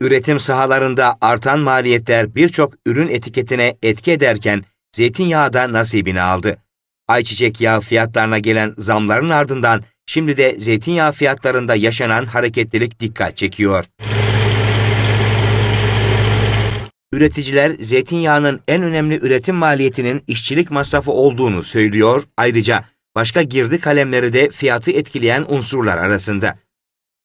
Üretim sahalarında artan maliyetler birçok ürün etiketine etki ederken zeytinyağı da nasibini aldı. Ayçiçek yağı fiyatlarına gelen zamların ardından şimdi de zeytinyağı fiyatlarında yaşanan hareketlilik dikkat çekiyor. Üreticiler zeytinyağının en önemli üretim maliyetinin işçilik masrafı olduğunu söylüyor. Ayrıca başka girdi kalemleri de fiyatı etkileyen unsurlar arasında.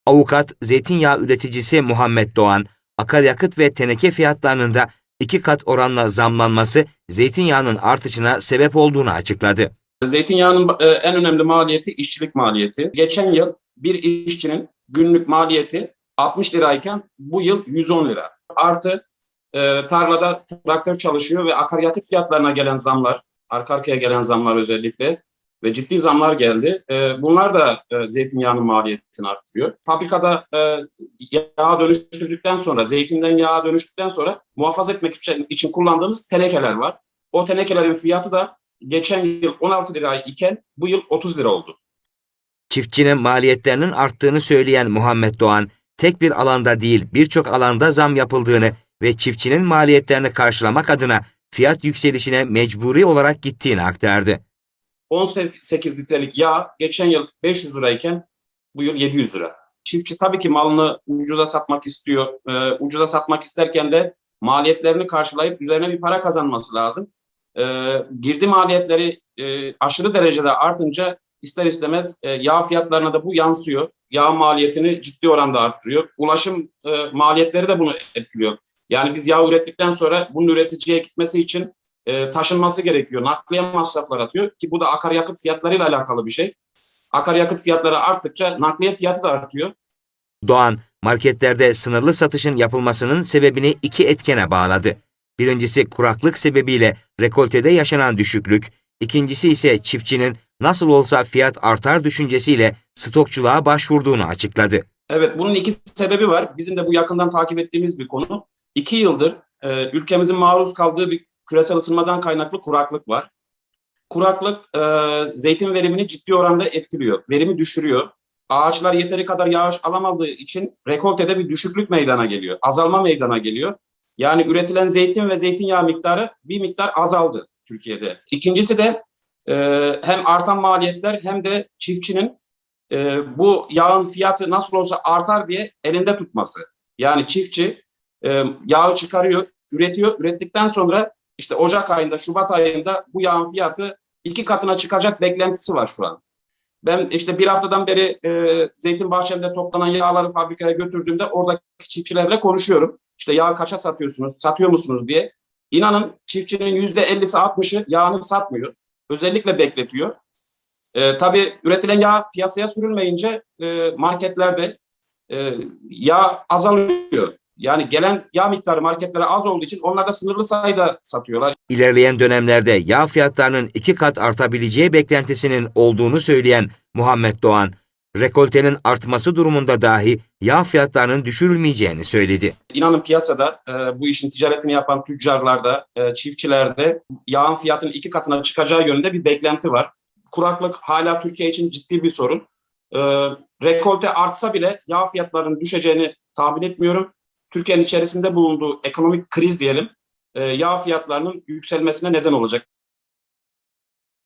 Avukat zeytinyağı üreticisi Muhammed Doğan, akaryakıt ve teneke fiyatlarının da iki kat oranla zamlanması zeytinyağının artışına sebep olduğunu açıkladı. Zeytinyağının e, en önemli maliyeti işçilik maliyeti. Geçen yıl bir işçinin günlük maliyeti 60 lirayken bu yıl 110 lira. Artı e, tarlada traktör çalışıyor ve akaryakıt fiyatlarına gelen zamlar, arka arkaya gelen zamlar özellikle ve ciddi zamlar geldi. E, bunlar da e, zeytinyağının maliyetini arttırıyor. Fabrikada e, yağa dönüştürdükten sonra, zeytinden yağa dönüştükten sonra muhafaza etmek için, kullandığımız tenekeler var. O tenekelerin fiyatı da geçen yıl 16 lira iken bu yıl 30 lira oldu. Çiftçinin maliyetlerinin arttığını söyleyen Muhammed Doğan, tek bir alanda değil birçok alanda zam yapıldığını ve çiftçinin maliyetlerini karşılamak adına fiyat yükselişine mecburi olarak gittiğini aktardı. 18 litrelik yağ geçen yıl 500 lirayken bu yıl 700 lira. Çiftçi tabii ki malını ucuza satmak istiyor. Ee, ucuza satmak isterken de maliyetlerini karşılayıp üzerine bir para kazanması lazım. Ee, girdi maliyetleri e, aşırı derecede artınca ister istemez e, yağ fiyatlarına da bu yansıyor. Yağ maliyetini ciddi oranda arttırıyor. Ulaşım e, maliyetleri de bunu etkiliyor. Yani biz yağ ürettikten sonra bunun üreticiye gitmesi için e, taşınması gerekiyor. Nakliye masrafları atıyor ki bu da akaryakıt fiyatlarıyla alakalı bir şey. Akaryakıt fiyatları arttıkça nakliye fiyatı da artıyor. Doğan, marketlerde sınırlı satışın yapılmasının sebebini iki etkene bağladı. Birincisi kuraklık sebebiyle rekoltede yaşanan düşüklük, ikincisi ise çiftçinin nasıl olsa fiyat artar düşüncesiyle stokçuluğa başvurduğunu açıkladı. Evet bunun iki sebebi var. Bizim de bu yakından takip ettiğimiz bir konu. İki yıldır e, ülkemizin maruz kaldığı bir küresel ısınmadan kaynaklı kuraklık var. Kuraklık e, zeytin verimini ciddi oranda etkiliyor. Verimi düşürüyor. Ağaçlar yeteri kadar yağış alamadığı için rekoltede bir düşüklük meydana geliyor. Azalma meydana geliyor. Yani üretilen zeytin ve zeytinyağı miktarı bir miktar azaldı Türkiye'de. İkincisi de e, hem artan maliyetler hem de çiftçinin e, bu yağın fiyatı nasıl olsa artar diye elinde tutması. Yani çiftçi e, yağı çıkarıyor, üretiyor. Ürettikten sonra işte Ocak ayında, Şubat ayında bu yağın fiyatı iki katına çıkacak beklentisi var şu an. Ben işte bir haftadan beri e, zeytin bahçemde toplanan yağları fabrikaya götürdüğümde oradaki çiftçilerle konuşuyorum. İşte yağ kaça satıyorsunuz, satıyor musunuz diye. İnanın çiftçinin yüzde ellisi altmışı yağını satmıyor. Özellikle bekletiyor. E, tabii üretilen yağ piyasaya sürülmeyince e, marketlerde e, yağ azalıyor. Yani gelen yağ miktarı marketlere az olduğu için onlar da sınırlı sayıda satıyorlar. İlerleyen dönemlerde yağ fiyatlarının iki kat artabileceği beklentisinin olduğunu söyleyen Muhammed Doğan, rekoltenin artması durumunda dahi yağ fiyatlarının düşürülmeyeceğini söyledi. İnanın piyasada e, bu işin ticaretini yapan tüccarlarda, e, çiftçilerde yağın fiyatının iki katına çıkacağı yönünde bir beklenti var. Kuraklık hala Türkiye için ciddi bir sorun. E, rekolte artsa bile yağ fiyatlarının düşeceğini tahmin etmiyorum. Türkiye'nin içerisinde bulunduğu ekonomik kriz diyelim, e, yağ fiyatlarının yükselmesine neden olacak.